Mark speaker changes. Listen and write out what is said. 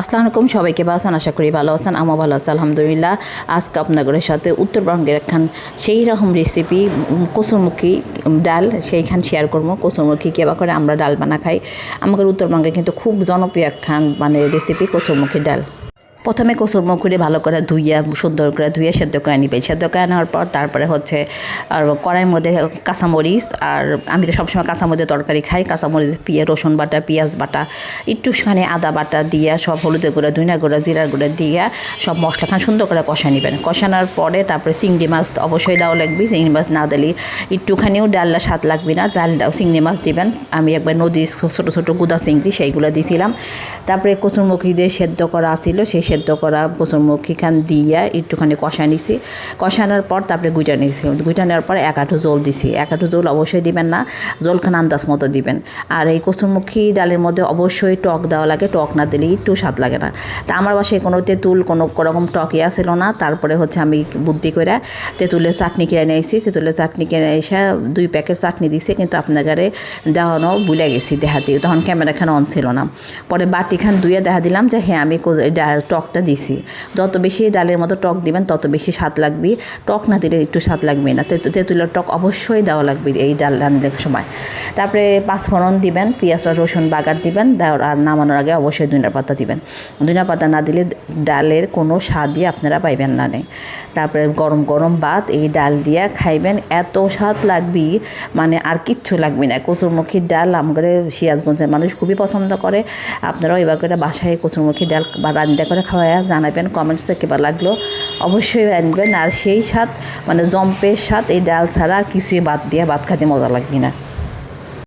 Speaker 1: আসসালামু আলাইকুম সবাইকে বাসান আশা করি ভালো আছেন আমার ভালো আছে, আলহামদুলিল্লাহ। আজকে আপনাদের সাথে উত্তরবঙ্গের একখান সেই রকম রেসিপি কচুরমুখী ডাল, সেইখান শেয়ার করব। কচুরমুখী কেবা করে? আমরা ডাল বানা খাই। আমাদের উত্তরবঙ্গের কিন্তু খুব জনপ্রিয় একখান মানে রেসিপি কচুরমুখী ডাল। প্রথমে কচুর মুখুরি ভালো করে ধুইয়া, সুন্দর করে ধুয়ে সেদ্ধ করে নিবে। সেদ্ধ করে নেওয়ার পর তারপরে হচ্ছে, আর কড়াইয়ের মধ্যে কাঁচামরিচ, আর আমি তো সবসময় কাঁচামরিচের তরকারি খাই। কাঁচামরিচ, পিঁয়া, রসুন বাটা, পেঁয়াজ বাটা, একটুখানি আদা বাটা দিয়া, সব হলুদের গুঁড়া ধুইনা গুঁড়া, জিরার গুঁড়া দিয়া সব মশলাখান সুন্দর করে কষা নেবেন। কষানোর পরে তারপরে চিংড়ি মাছ অবশ্যই দেওয়া লাগবে। চিংড়ি মাছ না দিলে একটুখানিও ডাল্লা স্বাদ লাগবে না। ডাল দাও চিংড়ি মাছ দিবেন। আমি একবার নদীর ছোটো ছোটো গুদা চিংড়ি, সেইগুলো দিয়েছিলাম তারপরে কচুরমুখী দিয়ে সেদ্ধ করা ছিল সেই সেদ্ধ করা কচুরমুখী খান দিয়া একটুখানি কষা নিছি। কষানোর পর তারপরে গুইটা নিছি। গুইটা নেওয়ার পর এক আঁটু জল দিছি। এক আঁটু জল অবশ্যই দিবেন না, জলখান আন্দাজ মতো দিবেন। আর এই কচুরমুখী ডালের মধ্যে অবশ্যই টক দেওয়া লাগে, টক না দিলে একটু স্বাদ লাগে না। তা আমার বাসায় কোনো তেঁতুল কোনো রকম টক ইয়া ছিল না। তারপরে হচ্ছে আমি বুদ্ধি করে তেঁতুলের চাটনি কিনে নিয়ে এসেছি তেঁতুলের চাটনি কিনে এসে দুই প্যাকেট চাটনি দিছে, কিন্তু আপনাদের দেওয়ানো ভুলে গেছি দিয়ে। তখন ক্যামেরাখান অন ছিল না। পরে বাটিখান ধুয়ে দেখা দিলাম যে হ্যাঁ আমি কো- ডা- টকটা দিছি। যত বেশি ডালের মতো টক দিবেন, তত বেশি স্বাদ লাগবে। টক না দিলে একটু স্বাদ লাগবে না। তেঁতু- তেঁতুলের টক অবশ্যই দেওয়া লাগবে এই ডাল রান্নার সময়। তারপরে পাঁচফোড়ন দিবেন, পেঁয়াজ আর রসুন বাগার দিবেন আর নামানোর আগে অবশ্যই দুইনা পাতা দিবেন। দুইনা পাতা না দিলে ডালের কোনো স্বাদই আপনারা পাইবেন না নেই তারপরে গরম গরম ভাত, এই ডাল দিয়া খাইবেন, এত স্বাদ লাগবে মানে আর কিচ্ছু লাগবে না। কচুরমুখীর ডাল আমাদের সিরাজগঞ্জের মানুষ খুবই পছন্দ করে। আপনারাও এবার করে বাসায় কচুরমুখী ডাল বা রান্না করে খাওয়া জানাবেন কমেন্টসে কেবার লাগল? অবশ্যই রাঁধবেন আর সেই স্বাদ মানে জম্পের স্বাদ, এই ডাল ছাড়া আর কিছুই বাদ দিয়ে ভাত খাতে মজা লাগবে না।